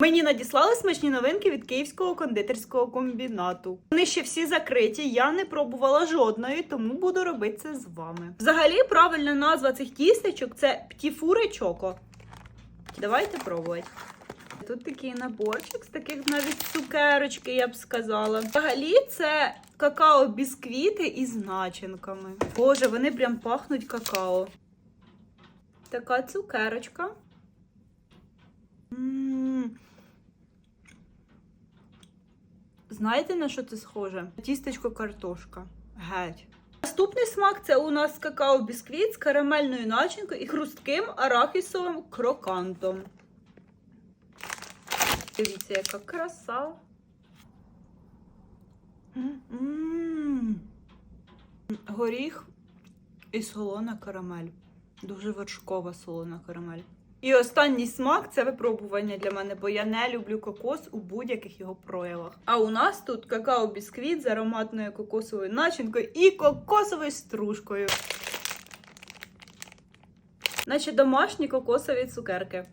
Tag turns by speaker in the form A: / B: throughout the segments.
A: Мені надіслали смачні новинки від київського кондитерського комбінату. Вони ще всі закриті. Я не пробувала жодної, тому буду робити це з вами. Взагалі, правильна назва цих тістечок це птіфури чоко. Давайте пробувати. Тут такий наборчик з таких навіть цукерочки, я б сказала. Взагалі, це какао-бісквіти із начинками. Боже, вони прям пахнуть какао. Така цукерочка. М. Знаєте, на що це схоже? Тістечко картошка. Геть. Наступний смак це у нас какао-бісквіт з карамельною начинкою і хрустким арахісовим крокантом. Дивіться, яка краса. М-м. Горіх і солона карамель. Дуже вершкова солона карамель. І останній смак це випробування для мене, бо я не люблю кокос у будь-яких його проявах. А у нас тут какао-бісквіт з ароматною кокосовою начинкою і кокосовою стружкою. Наче домашні кокосові цукерки.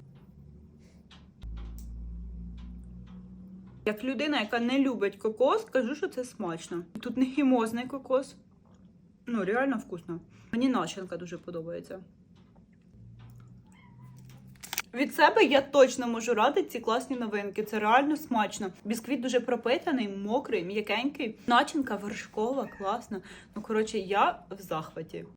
A: Як людина, яка не любить кокос, кажу, що це смачно. Тут не хімозний кокос. Ну, реально вкусно. Мені начинка дуже подобається. Від себе я точно можу радити ці класні новинки. Це реально смачно. Бісквіт дуже пропитаний, мокрий, м'якенький. Начинка вершкова, класна. Ну, коротше, я в захваті.